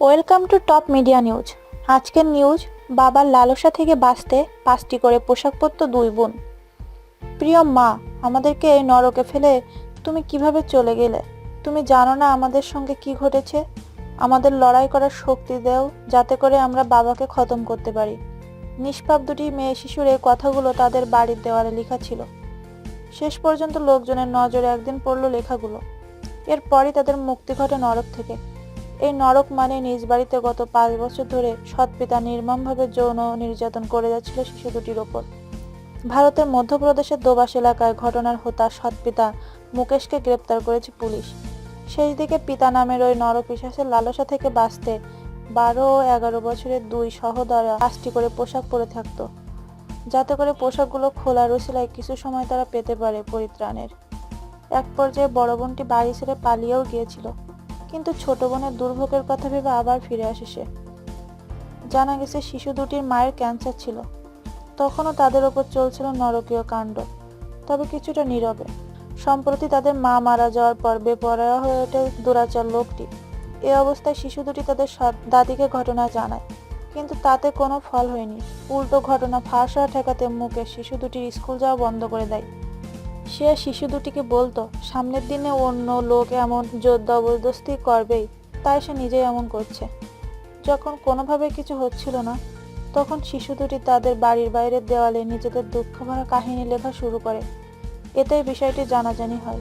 Welcome to top media news. আজকের news, বাবার লালসা থেকে বাঁচতে পাঁচটি করে পোশাক পরত দুই বোন। প্রিয় মা, আমাদেরকে এই নরকে ফেলে তুমি কীভাবে চলে গেলে? তুমি জানো না আমাদের সঙ্গে কি ঘটেছে? আমাদের লড়াই করার শক্তি দেও যাতে করে আমরা বাবাকে খতম করতে পারি। নিষ্পাপ দুটি মেয়ে শিশুর এই কথাগুলো তাদের বাড়ির দেওয়ালে লেখা ছিল। শেষ পর্যন্ত লোকজনের নজরে একদিন পড়ল লেখাগুলো। এরপরই তাদের মুক্তি ঘটে নরক থেকে। এই নরক মানে নিজ বাড়িতে গত পাঁচ বছর ধরে সৎ পিতা নির্মমভাবে যৌন নির্যাতন করে যাচ্ছিল শিশু দুটির ওপর। ভারতের মধ্যপ্রদেশের দোবাস এলাকায় ঘটনার হোতা সৎ পিতা মুকেশকে গ্রেপ্তার করেছে পুলিশ। শেষ দিকে পিতা নামের ওই নরক নরপিশাসের লালসা থেকে বাঁচতে বারো ও এগারো বছরের দুই সহোদরা পাঁচটি করে পোশাক পরে থাকতো। যাতে করে পোশাকগুলো খোলা উসিলায় কিছু সময় তারা পেতে পারে পরিত্রাণের। এক পর্যায়ে বড় বোনটি বাড়ি ছেড়ে পালিয়েও গিয়েছিল। কিন্তু ছোট বোনের দুর্ভোগের কথা ভেবে আবার ফিরে আসে সে। জানা গেছে, শিশু দুটির মায়ের ক্যান্সার ছিল। তখনও তাদের ওপর চলছিল নরকীয় কাণ্ড, তবে কিছুটা নীরবে। সম্প্রতি তাদের মা মারা যাওয়ার পর বেপরোয়া হয়ে ওঠে দুরাচার লোকটি। এ অবস্থায় শিশু দুটি তাদের দাদিকে ঘটনা জানায়, কিন্তু তাতে কোনো ফল হয়নি। উল্টো ঘটনা ফাঁস হওয়া ঠেকাতে মুখে শিশু দুটির স্কুল যাওয়া বন্ধ করে দেয়। সে শিশু দুটিকে বলতো, সামনের দিনে অন্য লোক এমন জোর জবরদস্তি করবেই, তাই সে নিজেই এমন করছে। যখন কোনোভাবে কিছু হচ্ছিল না, তখন শিশু দুটি তাদের বাড়ির বাইরের দেওয়ালে নিজেদের দুঃখ ভরা কাহিনী লেখা শুরু করে। এতেই বিষয়টি জানাজানি হয়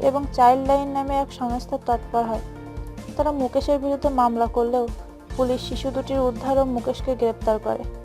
এবং চাইল্ড লাইন নামে এক সংস্থা তৎপর হয়। তারা মুকেশের বিরুদ্ধে মামলা করলেও পুলিশ শিশু দুটির উদ্ধার ও মুকেশকে গ্রেপ্তার করে।